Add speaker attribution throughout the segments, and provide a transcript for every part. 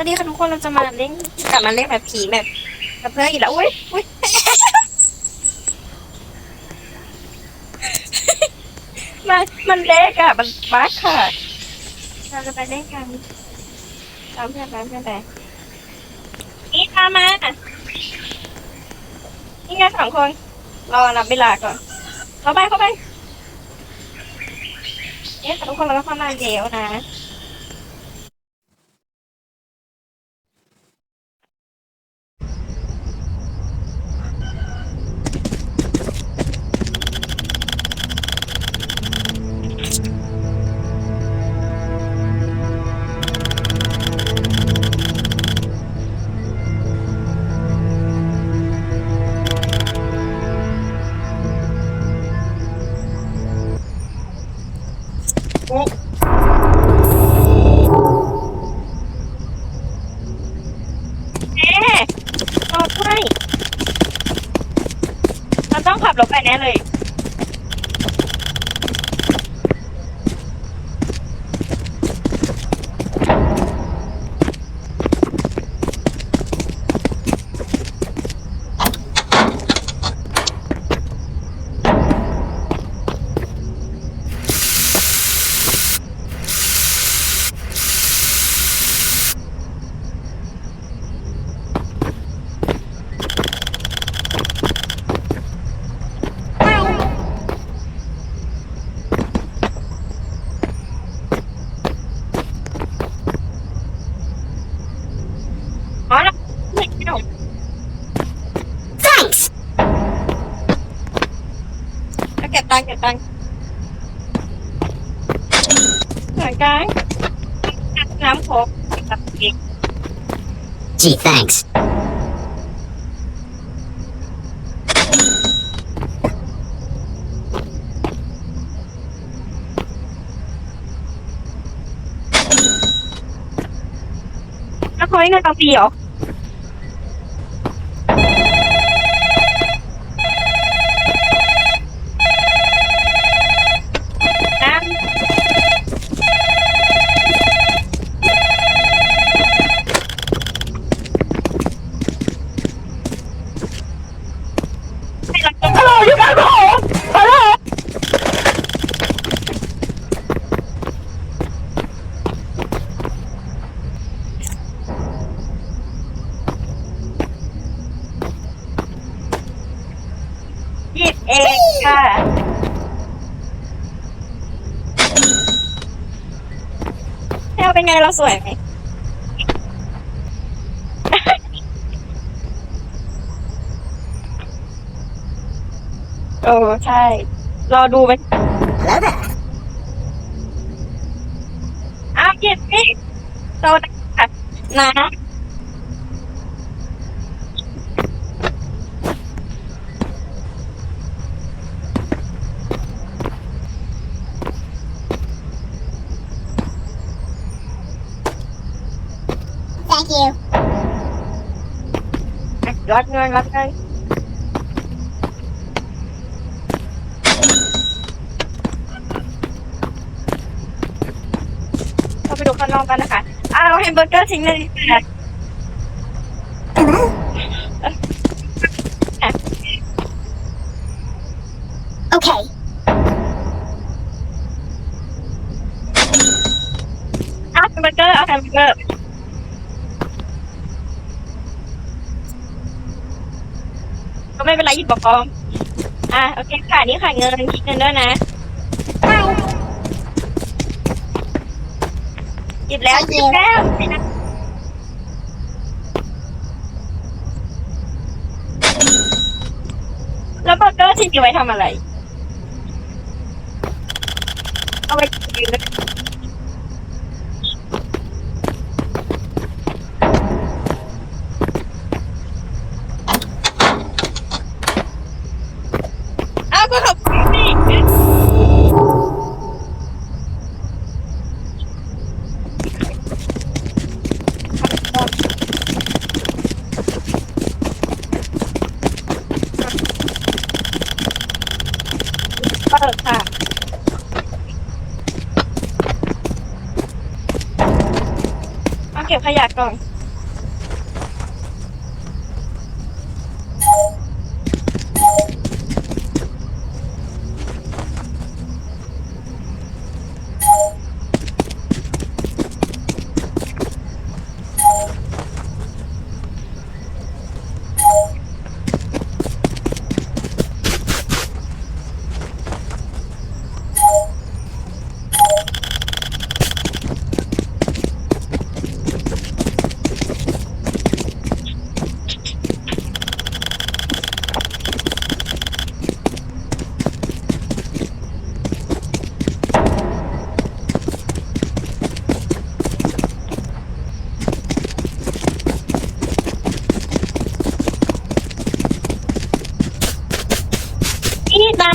Speaker 1: วัสดีค่ะทุกคนเราจะมาเล่นกลับมาเล่นแบบผีแบบแบบเพื่อนอีกแล้วอุ้ยอุ้ยมันมันเล็กอะมันบั๊กค่ะ เราจะไปเล่นกันตามเพื่อนไปเพื่อนไปนี่ตามมานี่ไงสองคนรอนับเวลาก่อนเข้าไปเข้าไปเอ๊ะแต่ทุกคนเราก็เข้ามาเดี๋ยวนะ เราต้องขับไปแน่เลย อ๋อแล้วไม่เอา
Speaker 2: Thanks.
Speaker 1: แล้วเก็บตังค์เก็บตังค์เหมือนกันน้ำโค้กกับเอง
Speaker 2: Gee, thanks.
Speaker 1: แล้วเขาให้เงินตอนปีเหรอน้ำให้เราจะฮัลโหลอยู่กันผมฮัลโหลหยิบเองค่ะแพลว เป็นไงเราสวยไหมโอ้ใช่ รอดูไหม
Speaker 2: Hello there.
Speaker 1: อ้าวหยิบสิโซดาค่ะ นะ
Speaker 2: Thank you.
Speaker 1: รอดเงินรอดเงินเราไปดูข้างนอกกันนะคะอ้าวแฮมเบอร์เกอร์ทิ้งเลยค่ะ
Speaker 2: Hello.
Speaker 1: อะ
Speaker 2: Okay.
Speaker 1: อ้าวแฮมเบอร์เกอร์เอาแฮมเบอร์เกอร์ ก็ไม่เป็นไรหยิบบอกพร้อมอะโอเคค่ะนี่ค่ะเงินคิดเงินด้วยนะหยิบแล้วหยิบแล้วแล้วเบอร์เกอร์ทิ้งอยู่ไว้ทำอะไร เอาไว้กินเลยอ้ ขยะกล่อง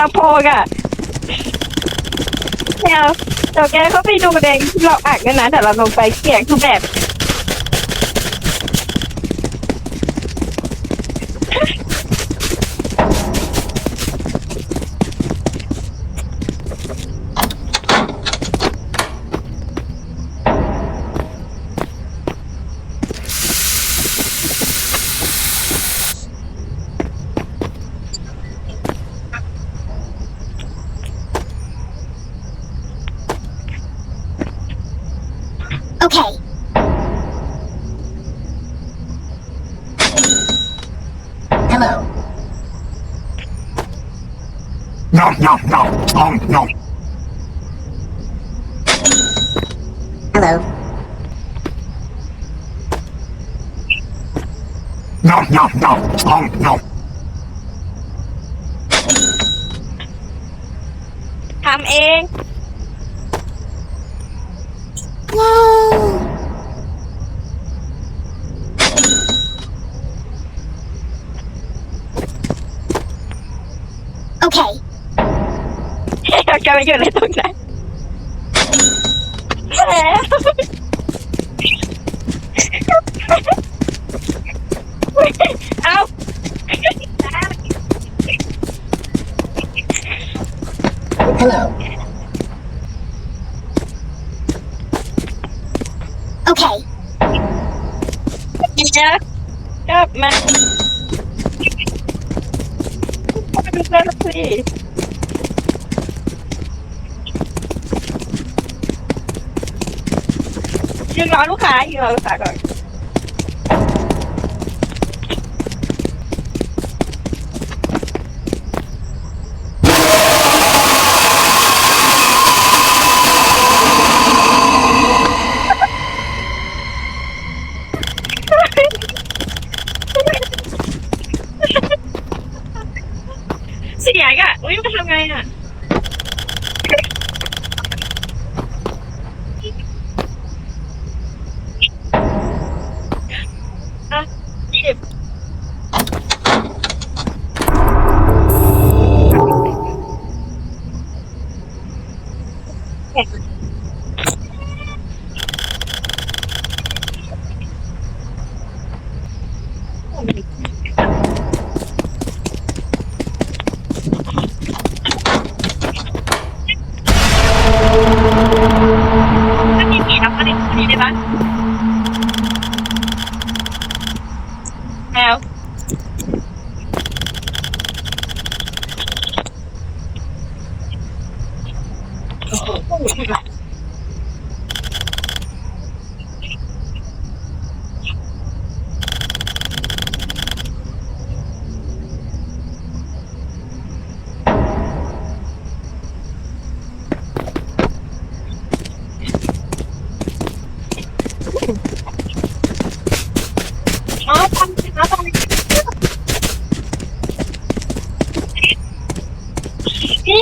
Speaker 1: ลำโพงอะเดี๋ยวเดี๋ยวแกเขาไปดูเด็กที่เราอ่านกันนะแต่เราลงไปเสียงคือแบบ
Speaker 3: No, no, no. Oh, no.
Speaker 2: Hello.
Speaker 3: No, no, no. Oh, no.
Speaker 1: ทำ แกไปอยู่ในตรงนั้นแหมเอา
Speaker 2: Hello. Okay.
Speaker 1: เดี๋ยวกลับมาดูแลสิ ยืนรอลูกค้ายืนรอลูกค้าก่อน ใ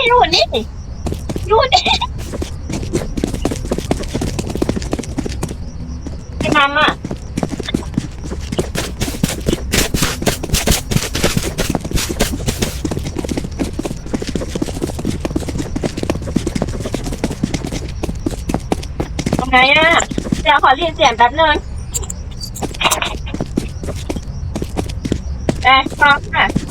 Speaker 1: อยู่นี่อยู่นี่ไปทำอะทำไงอะ เดี๋ยวขอเรียนเสียงแป๊บนึงไปฟังค่ะ